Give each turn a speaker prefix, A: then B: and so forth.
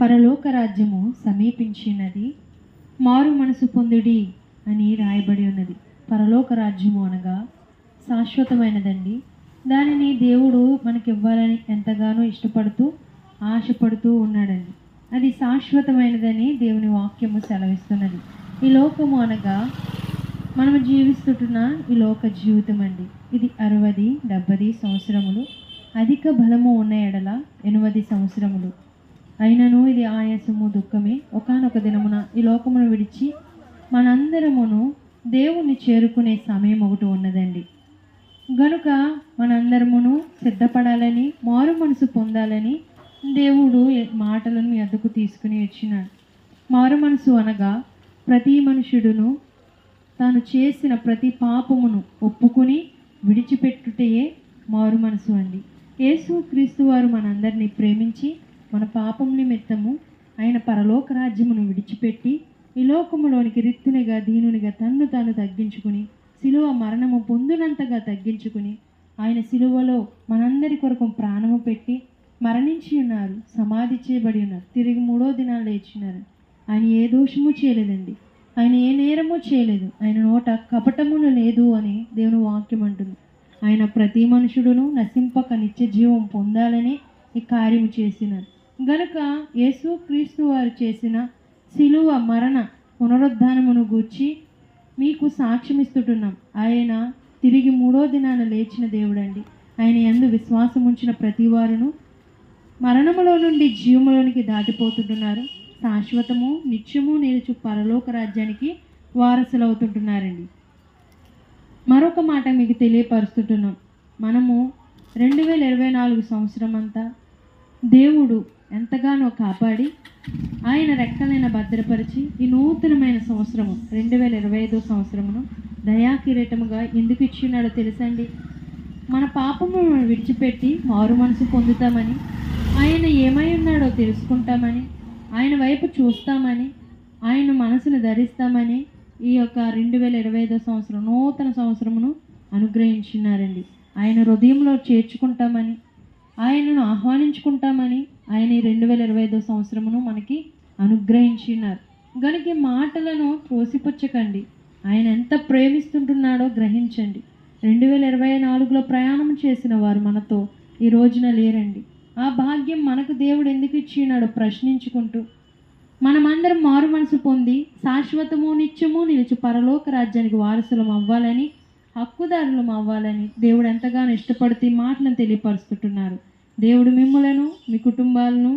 A: పరలోక రాజ్యము సమీపించినది మారు మనసు పొందుడి అని రాయబడి ఉన్నది. పరలోక రాజ్యము అనగా శాశ్వతమైనదండి. దానిని దేవుడు మనకి ఇవ్వాలని ఎంతగానో ఇష్టపడుతూ ఆశపడుతూ ఉన్నాడండి. అది శాశ్వతమైనదని దేవుని వాక్యము సెలవిస్తున్నది. ఈ లోకము అనగా మనం జీవిస్తున్న ఈ లోక జీవితం అండి ఇది అరవది డెబ్బది సంవత్సరములు. అధిక బలము ఉన్న ఎడల ఎనిమిది సంవత్సరములు. అయినను ఇది ఆయాసము దుఃఖమే. ఒకానొక దినమున ఈ లోకమును విడిచి మనందరమును దేవుణ్ణి చేరుకునే సమయం ఒకటి ఉన్నదండి. గనుక మనందరమును సిద్ధపడాలని మారు మనసు పొందాలని దేవుడు మాటలను మీ అద్దకు తీసుకుని వచ్చినాడు. మారు మనసు అనగా ప్రతి మనుషుడును తాను చేసిన ప్రతి పాపమును ఒప్పుకుని విడిచిపెట్టుటయే మారు మనసు అండి. యేసు క్రీస్తు వారు మనందరినీ ప్రేమించి మన పాపం నిమిత్తము ఆయన పరలోక రాజ్యమును విడిచిపెట్టి ఈ లోకములోనికి రిత్తునిగా దీనునిగా తన్ను తాను తగ్గించుకుని శిలువ మరణము పొందునంతగా తగ్గించుకుని ఆయన శిలువలో మనందరి కొరకు ప్రాణము పెట్టి మరణించి ఉన్నారు సమాధి చేయబడి ఉన్నారు తిరిగి మూడో దినాలు లేచినారు. ఆయన ఏ దోషము చేయలేదండి. ఆయన ఏ నేరము చేయలేదు. ఆయన నోట కపటమును లేదు అని దేవుని వాక్యం అంటుంది. ఆయన ప్రతి మనుషుడును నశింపక నిత్య జీవం పొందాలని ఈ కార్యము చేసినారు. గనుక యేసు క్రీస్తు వారు చేసిన శిలువ మరణ పునరుద్ధానమును గూర్చి మీకు సాక్ష్యమిస్తుంటున్నాం. ఆయన తిరిగి మూడో దినాన లేచిన దేవుడండి. ఆయన ఎందు విశ్వాసం ఉంచిన ప్రతి వారును మరణములో నుండి జీవములోనికి దాటిపోతుంటున్నారు. శాశ్వతము నిత్యము నిలుచు పరలోక రాజ్యానికి వారసులవుతుంటున్నారండి. మరొక మాట మీకు తెలియపరుస్తుంటున్నాం. మనము రెండు వేల ఇరవై నాలుగు సంవత్సరం అంతా దేవుడు ఎంతగానో కాపాడి ఆయన రెక్కలైన భద్రపరిచి ఈ నూతనమైన సంవత్సరము రెండు వేల ఇరవై ఐదో సంవత్సరమును దయాకిరీటముగా ఎందుకు ఇచ్చినాడో తెలుసండి? మన పాపము విడిచిపెట్టి మారు మనసు పొందుతామని ఆయన ఏమై ఉన్నాడో తెలుసుకుంటామని ఆయన వైపు చూస్తామని ఆయన మనసును ధరిస్తామని ఈ యొక్క రెండు వేల ఇరవై ఐదో సంవత్సరం నూతన సంవత్సరమును అనుగ్రహించినారండి. ఆయన హృదయంలో చేర్చుకుంటామని ఆయనను ఆహ్వానించుకుంటామని ఆయన ఈ రెండు వేల ఇరవై ఐదో సంవత్సరమును మనకి అనుగ్రహించినారు. గనుక ఈ మాటలను త్రోసిపుచ్చకండి. ఆయన ఎంత ప్రేమిస్తుంటున్నాడో గ్రహించండి. రెండు వేల ఇరవై నాలుగులో ప్రయాణం చేసిన వారు మనతో ఈ రోజున లేరండి. ఆ భాగ్యం మనకు దేవుడు ఎందుకు ఇచ్చినాడో ప్రశ్నించుకుంటూ మనమందరం మారు మనసు పొంది శాశ్వతము నిత్యము నిలిచి పరలోక రాజ్యానికి వారసులం అవ్వాలని హక్కుదారులం అవ్వాలని దేవుడు ఎంతగానో ఇష్టపడితే మాటలను తెలియపరుస్తుంటున్నారు. దేవుడు మిమ్మలను మీ కుటుంబాలను